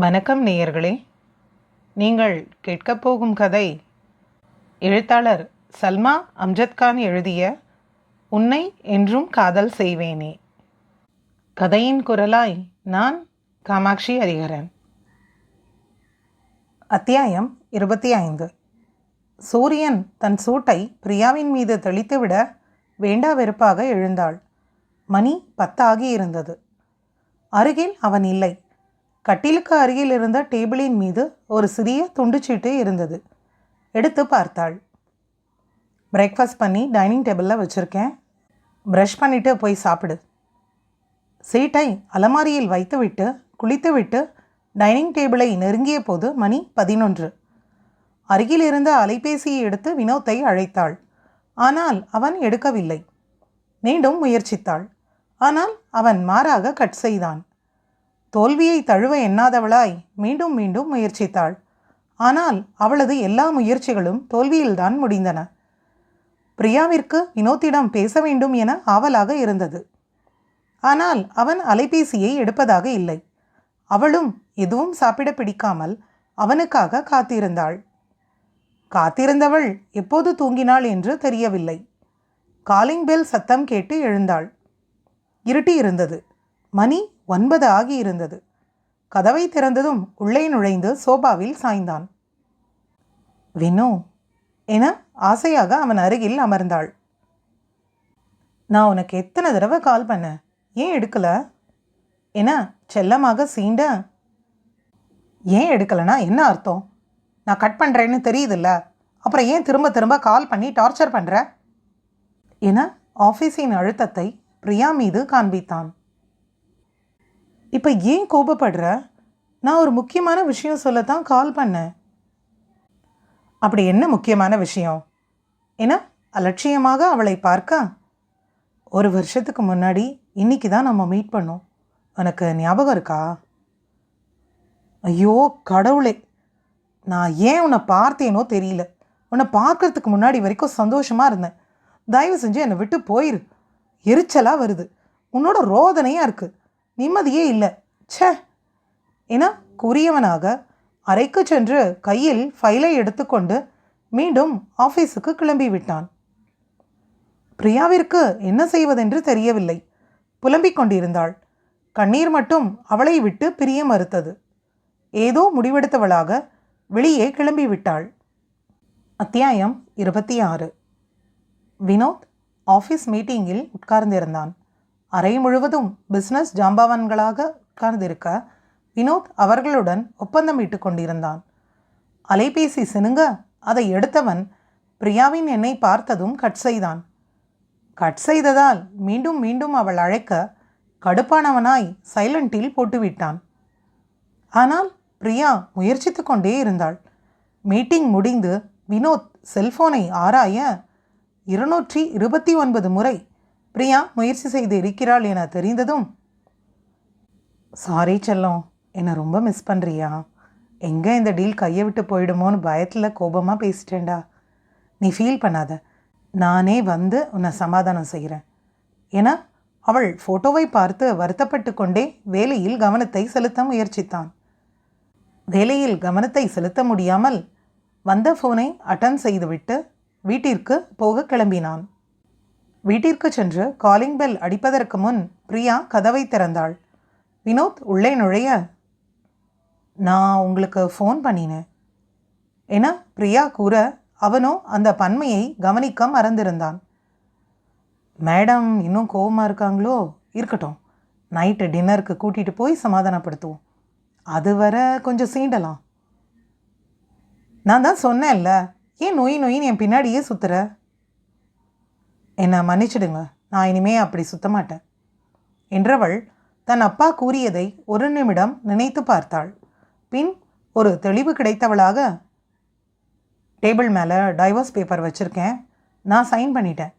வணக்கம் நேயர்களே. நீங்கள் கேட்கப் போகும் கதை எழுத்தாளர் சல்மா அம்ஜத்கான் எழுதிய உன்னை என்றும் காதல் செய்வேனே கதையின் குரலாய் நான் காமாட்சி ஹரிகரன் அத்தியாயம் இருபத்தி ஐந்து. சூரியன் தன் சூட்டை பிரியாவின் மீது தெளித்துவிட வேண்டா வெறுப்பாக எழுந்தாள். மணி பத்தாகி இருந்தது. அருகில் அவன் இல்லை. கட்டிலுக்கு அருகில் இருந்த டேபிளின் மீது ஒரு சிறிய துண்டுச்சீட்டு இருந்தது. எடுத்து பார்த்தாள். பிரேக்ஃபாஸ்ட் பண்ணி டைனிங் டேபிளில் வச்சுருக்கேன். ப்ரஷ் பண்ணிவிட்டு போய் சாப்பிடு. சீட்டை அலமாரியில் வைத்துவிட்டு குளித்துவிட்டு டைனிங் டேபிளை நெருங்கிய போது மணி பதினொன்று. அருகில் இருந்த அலைபேசியை எடுத்து வினோத்தை அழைத்தாள். ஆனால் அவன் எடுக்கவில்லை. மீண்டும் முயற்சித்தாள். ஆனால் அவன் மாறாக கட் செய்தான். தோல்வியை தழுவ எண்ணாதவளாய் மீண்டும் மீண்டும் முயற்சித்தாள். ஆனால் அவளது எல்லா முயற்சிகளும் தோல்வியில்தான் முடிந்தன. பிரியாவிற்கு வினோத்திடம் பேச வேண்டும் என ஆவலாக இருந்தது. ஆனால் அவன் அலைபேசியை எடுப்பதாக இல்லை. அவளும் எதுவும் சாப்பிட பிடிக்காமல் அவனுக்காக காத்திருந்தாள். காத்திருந்தவள் எப்போது தூங்கினாள் என்று தெரியவில்லை. காலிங் பெல் சத்தம் கேட்டு எழுந்தாள். இருட்டி இருந்தது மணி ஒன்பது ஆகி இருந்தது கதவை திறந்ததும் உள்ளே நுழைந்து சோபாவில் சாய்ந்தான். வினு என ஆசையாக அவன் அருகில் அமர்ந்தாள். நான் உனக்கு எத்தனை தடவை கால் பண்ணேன் ஏன் எடுக்கல என செல்லமாக சீண்ட ஏன் எடுக்கலைன்னா என்ன அர்த்தம்? நான் கட் பண்ணுறேன்னு தெரியுதுல்ல. அப்புறம் ஏன் திரும்ப திரும்ப கால் பண்ணி டார்ச்சர் பண்ணுற என ஆஃபீஸின் அழுத்தத்தை பிரியா மீது காண்பித்தான். இப்போ ஏன் கோபப்படுற? நான் ஒரு முக்கியமான விஷயம் சொல்லத்தான் கால் பண்ணேன். அப்படி என்ன முக்கியமான விஷயம்? ஏன்னா அலட்சியமாக அவளை பார்க்க ஒரு வருஷத்துக்கு முன்னாடி இன்னைக்கு தான் நம்ம மீட் பண்ணோம். உனக்கு ஞாபகம் இருக்கா? ஐயோ கடவுளே. நான் ஏன் உன்னை பார்த்தேனோ தெரியல. உன்னை பார்க்கறதுக்கு முன்னாடி வரைக்கும் சந்தோஷமாக இருந்தேன். தயவு செஞ்சு என்னை விட்டு போயிரு. எரிச்சலாக வருது. உன்னோட ரோதனையாக இருக்குது நிம்மதியே இல்லை. ச்சே. என கூறியவனாக அறைக்கு சென்று கையில் ஃபைலை எடுத்துக்கொண்டு மீண்டும் ஆஃபீஸுக்கு கிளம்பிவிட்டான் பிரியாவிற்கு என்ன செய்வதென்று தெரியவில்லை. புலம்பிக் கொண்டிருந்தாள். கண்ணீர் மட்டும் அவளை விட்டு பிரிய மறுத்தது. ஏதோ முடிவெடுத்தவளாக வெளியே கிளம்பிவிட்டாள் அத்தியாயம் இருபத்தி ஆறு. வினோத் ஆஃபீஸ் மீட்டிங்கில் உட்கார்ந்திருந்தான். அறை முழுவதும் பிஸ்னஸ் ஜாம்பவான்களாக உட்கார்ந்திருக்க வினோத் அவர்களுடன் ஒப்பந்தம் இட்டு கொண்டிருந்தான். அலைபேசி சினுங்க அதை எடுத்தவன் பிரியாவின் என்னை பார்த்ததும் கட் செய்தான். கட் செய்ததால் மீண்டும் மீண்டும் அவள் அழைக்க கடுப்பானவனாய் சைலண்டில் போட்டுவிட்டான். ஆனால் பிரியா முயற்சித்து கொண்டே இருந்தாள். மீட்டிங் முடிந்து வினோத் செல்போனை ஆராய இருநூற்றி இருபத்தி ஒன்பது முறை பிரியா முயற்சி செய்து இருக்கிறாள் என தெரிந்ததும் சாரி செல்லம் என்னை ரொம்ப மிஸ் பண்ணுறியா எங்கே இந்த டீல் கையை விட்டு போயிடுமோன்னு பயத்தில் கோபமாக பேசிட்டேன்டா. நீ ஃபீல் பண்ணாத. நானே வந்து உன்னை சமாதானம் செய்கிறேன் என அவள் ஃபோட்டோவை பார்த்து வருத்தப்பட்டு கொண்டே வேலையில் கவனத்தை செலுத்த முயற்சித்தான். வேலையில் கவனத்தை செலுத்த முடியாமல் வந்த ஃபோனை அட்டன் செய்துவிட்டு வீட்டிற்கு போக கிளம்பினான். வீட்டிற்கு சென்று காலிங் பெல் அடிப்பதற்கு முன் பிரியா கதவை திறந்தாள். வினோத் உள்ளே நுழைய நான் உங்களுக்கு ஃபோன் பண்ணினேன் என பிரியா கூற அவனோ அந்த பன்மையை கவனிக்க மறந்திருந்தான். மேடம் இன்னும் கோவமாக இருக்காங்களோ? இருக்கட்டும். நைட்டு டின்னருக்கு கூட்டிகிட்டு போய் சமாதானப்படுத்துவோம். அது வர கொஞ்சம் சீண்டலாம். நான் தான் சொன்னேன்ல. ஏன் நொய் நொயின்னு என் பின்னாடியே சுற்றுற என்னை மன்னிச்சிடுங்க. நான் இனிமே அப்படி சுத்த மாட்டேன் என்றவள் தன் அப்பா கூறியதை ஒரு நிமிடம் நினைத்து பார்த்தாள். பின் ஒரு தெளிவு கிடைத்தவளாக டேபிள் மேலே டைவர்ஸ் பேப்பர் வச்சுருக்கேன். நான் சைன் பண்ணிட்டேன்.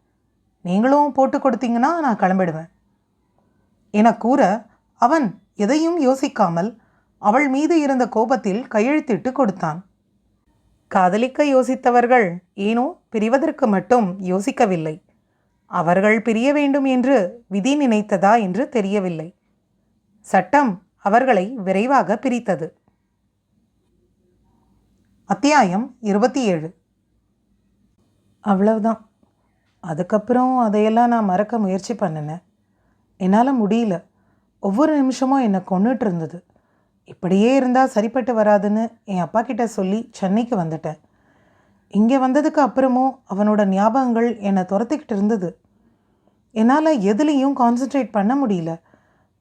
நீங்களும் போட்டு கொடுத்தீங்கன்னா நான் கிளம்பிடுவேன். என கூற அவன் எதையும் யோசிக்காமல் அவள் மீது இருந்த கோபத்தில் கையெழுத்திட்டு கொடுத்தான். காதலிக்க யோசித்தவர்கள் ஏனோ பிரிவதற்கு மட்டும் யோசிக்கவில்லை. அவர்கள் பிரிய வேண்டும் என்று விதி நினைத்ததா என்று தெரியவில்லை. சட்டம் அவர்களை விரைவாக பிரித்தது. அத்தியாயம் இருபத்தி ஏழு. அவ்வளவுதான். அதுக்கப்புறம் அதையெல்லாம் நான் மறக்க முயற்சி பண்ணினேன். என்னால் முடியல. ஒவ்வொரு நிமிஷமும் என்னை கொண்டுட்டு இருந்தது. இப்படியே இருந்தால் சரிப்பட்டு வராதுன்னு என் அப்பா கிட்ட சொல்லி சென்னைக்கு வந்துட்டேன். இங்கே வந்ததுக்கு அப்புறமும் அவனோட ஞாபகங்கள் என்னை துரத்திக்கிட்டு இருந்தது. என்னால் எதுலேயும் கான்சென்ட்ரேட் பண்ண முடியல.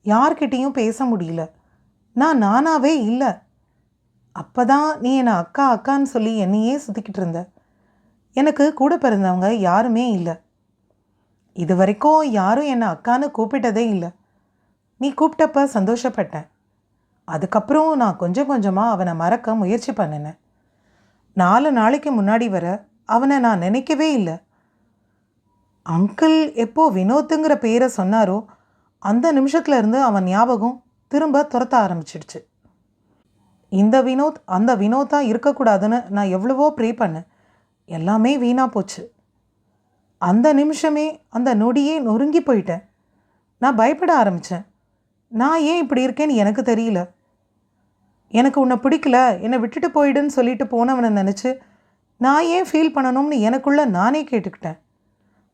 யார்கிட்டேயும் பேச முடியல. நான் நானாவே இல்லை. அப்போ தான் நீ என்னை அக்கா அக்கான்னு சொல்லி என்னையே சுற்றிக்கிட்டு இருந்த. எனக்கு கூட பிறந்தவங்க யாருமே இல்லை. இது வரைக்கும் யாரும் என்னை அக்கான்னு கூப்பிட்டதே இல்லை. நீ கூப்பிட்டப்ப சந்தோஷப்பட்டேன். அதுக்கப்புறம் நான் கொஞ்சம் கொஞ்சமாக அவனை மறக்க முயற்சி பண்ணினேன். நாலு நாளைக்கு முன்னாடி வர அவனை நான் நினைக்கவே இல்லை. அங்கிள் எப்போ வினோத்துங்கிற பேரை சொன்னாரோ அந்த நிமிஷத்துல இருந்து அவன் ஞாபகம் திரும்ப துரத்த ஆரம்பிச்சிடுச்சு. இந்த வினோத் அந்த வினோத்தா இருக்கக்கூடாதுன்னு நான் எவ்வளவோ ப்ரே பண்ணேன். எல்லாமே வீணாக போச்சு. அந்த நிமிஷமே அந்த நொடியே நொறுங்கி போயிட்டேன். நான் பயப்பட ஆரம்பித்தேன் நான் ஏன் இப்படி இருக்கேன்னு எனக்கு தெரியல. எனக்கு உன்னை பிடிக்கல என்னை விட்டுட்டு போயிடுன்னு சொல்லிட்டு போனவனை நினச்சி நான் ஏன் ஃபீல் பண்ணணும்னு எனக்குள்ளே நானே கேட்டுக்கிட்டேன்.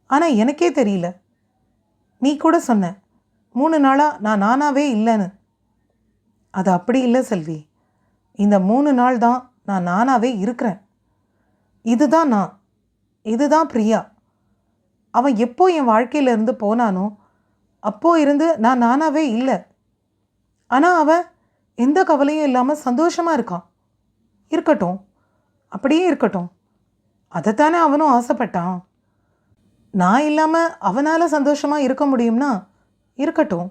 ஆனால் எனக்கே தெரியல. நீ கூட சொன்ன மூணு நாளாக நான் நானாவே இல்லைன்னு. அது அப்படி இல்லை செல்வி. இந்த மூணு நாள் தான் நான் நானாவே இருக்கிறேன். இதுதான் நான். இதுதான் பிரியா. அவன் எப்போ என் வாழ்க்கையிலேருந்து போனானோ அப்போ இருந்து நான் நானாவே இல்லை. ஆனால் அவன் எந்த கவலையும் இல்லாமல் சந்தோஷமாக இருக்கான். இருக்கட்டும். அப்படியே இருக்கட்டும். அதைத்தானே அவனும் ஆசைப்பட்டான். நான் இல்லாமல் அவனால் சந்தோஷமாக இருக்க முடியும்னா இருக்கட்டும்.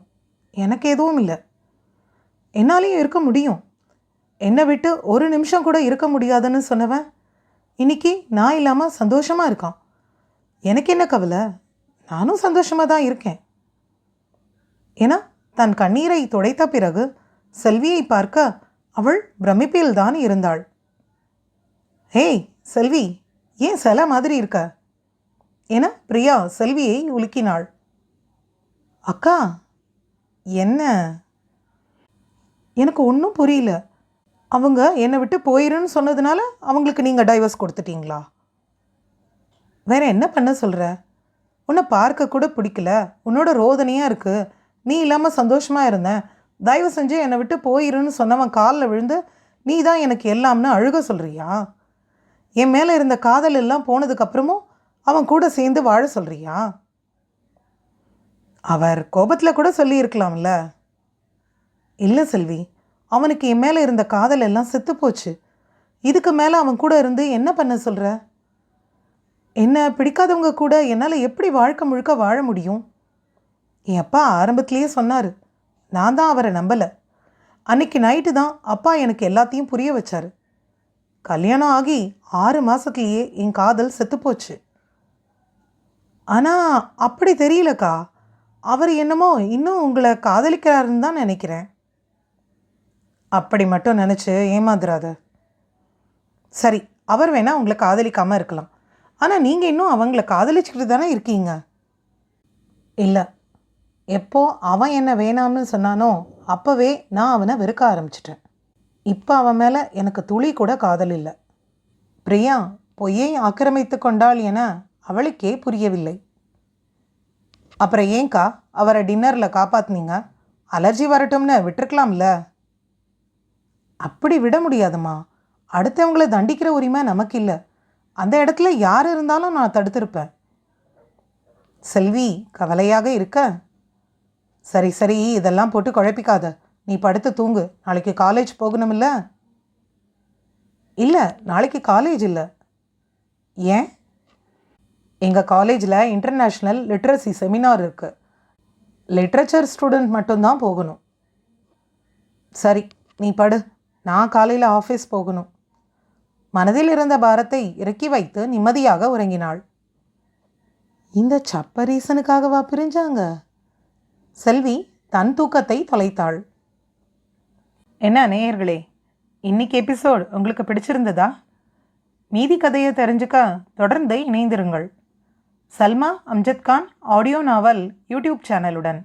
எனக்கு எதுவும் இல்லை. என்னாலையும் இருக்க முடியும். என்னை விட்டு ஒரு நிமிஷம் கூட இருக்க முடியாதுன்னு சொன்னவன் இன்னைக்கு நான் இல்லாமல் சந்தோஷமாக இருக்கான். எனக்கு என்ன கவலை? நானும் சந்தோஷமாக தான் இருக்கேன். ஏன்னா தன் கண்ணீரை துடைத்த பிறகு செல்வியை பார்க்க அவள் பிரமிப்பில்தான் இருந்தாள். ஹேய் செல்வி ஏன் சில மாதிரி இருக்க? என பிரியா செல்வியை உலுக்கினாள். அக்கா என்ன? எனக்கு ஒன்றும் புரியல. அவங்க என்னை விட்டு போயிருன்னு சொன்னதுனால அவங்களுக்கு நீங்கள் டைவர்ஸ் கொடுத்துட்டீங்களா? வேற என்ன பண்ண சொல்கிற உன்னை பார்க்க கூட பிடிக்கல. உன்னோட ரோதனையாக இருக்குது நீ இல்லாமல் சந்தோஷமாக இருந்தேன் தயவு செஞ்சு என்னை விட்டு போயிருன்னு சொன்னவன் காலில் விழுந்து நீ தான் எனக்கு எல்லாம்னு அழுக சொல்கிறியா என் மேலே இருந்த காதல் எல்லாம் போனதுக்கப்புறமும் அவன் கூட சேர்ந்து வாழ சொல்கிறியா அவர் கோபத்தில் கூட சொல்லியிருக்கலாம்ல. இல்லை செல்வி அவனுக்கு என் மேலே இருந்த காதல் எல்லாம் செத்து போச்சு. இதுக்கு மேலே அவன் கூட இருந்து என்ன பண்ண சொல்கிற என்ன பிடிக்காதவங்க கூட என்னால் எப்படி வாழ்க்கை முழுக்க வாழ முடியும்? என் அப்பா ஆரம்பத்திலேயே சொன்னார் நான் தான் அவரை நம்பலை. அன்னைக்கு நைட்டு தான் அப்பா எனக்கு எல்லாத்தையும் புரிய வச்சார். கல்யாணம் ஆகி ஆறு மாதத்துலேயே என் காதல் செத்துப்போச்சு ஆனால் அப்படி தெரியலக்கா. அவர் என்னமோ இன்னும் உங்களை காதலிக்கிறாருன்னு தான் நினைக்கிறேன். அப்படி மட்டும் நினச்சி ஏமாந்துராத சரி அவர் வேணால் உங்களை காதலிக்காமல் இருக்கலாம். ஆனால் நீங்கள் இன்னும் அவங்கள காதலிச்சுக்கிட்டு தானே இருக்கீங்க? இல்லை. எப்போ அவன் என்ன வேணாம்னு சொன்னானோ அப்போவே நான் அவனை வெறுக்க ஆரம்பிச்சிட்டேன். இப்போ அவன் மேலே எனக்கு துளி கூட காதல் இல்லை. பிரியா பொய்யை ஆக்கிரமித்து கொண்டாள் என அவளுக்கே புரியவில்லை. அப்புறம் ஏன்க்கா அவரை டின்னரில் காப்பாத்துனீங்க? அலர்ஜி வரட்டும்னு விட்டுருக்கலாம்ல? அப்படி விட முடியாதும்மா. அடுத்தவங்களை தண்டிக்கிற உரிமை நமக்கு இல்லை. அந்த இடத்துல யார் இருந்தாலும் நான் தடுத்திருப்பேன். செல்வி கவலையாக இருக்க? சரி சரி இதெல்லாம் போட்டு குழப்பிக்காத. நீ படுத்து தூங்கு. நாளைக்கு காலேஜ் போகணுமில்ல இல்லை நாளைக்கு காலேஜ் இல்லை. ஏன்? எங்கள் காலேஜில் இன்டர்நேஷ்னல் லிட்ரஸி செமினார் இருக்குது லிட்ரேச்சர் ஸ்டூடெண்ட் மட்டும்தான் போகணும். சரி நீ படு. நான் காலையில் ஆஃபீஸ் போகணும். மனதில் இருந்த பாரத்தை இறக்கி வைத்து நிம்மதியாக உறங்கினாள். இந்த சப்ப ரீசனுக்காகவா பிரிஞ்சாங்க? செல்வி தன் தூக்கத்தை தொலைத்தாள். என்ன நேயர்களே இன்னைக்கு எபிசோட் உங்களுக்கு பிடிச்சிருந்ததா? மீதி கதையை தெரிஞ்சுக்க தொடர்ந்து இணைந்திருங்கள். Salma Amjad Khan audio novel YouTube சேனலுடன்.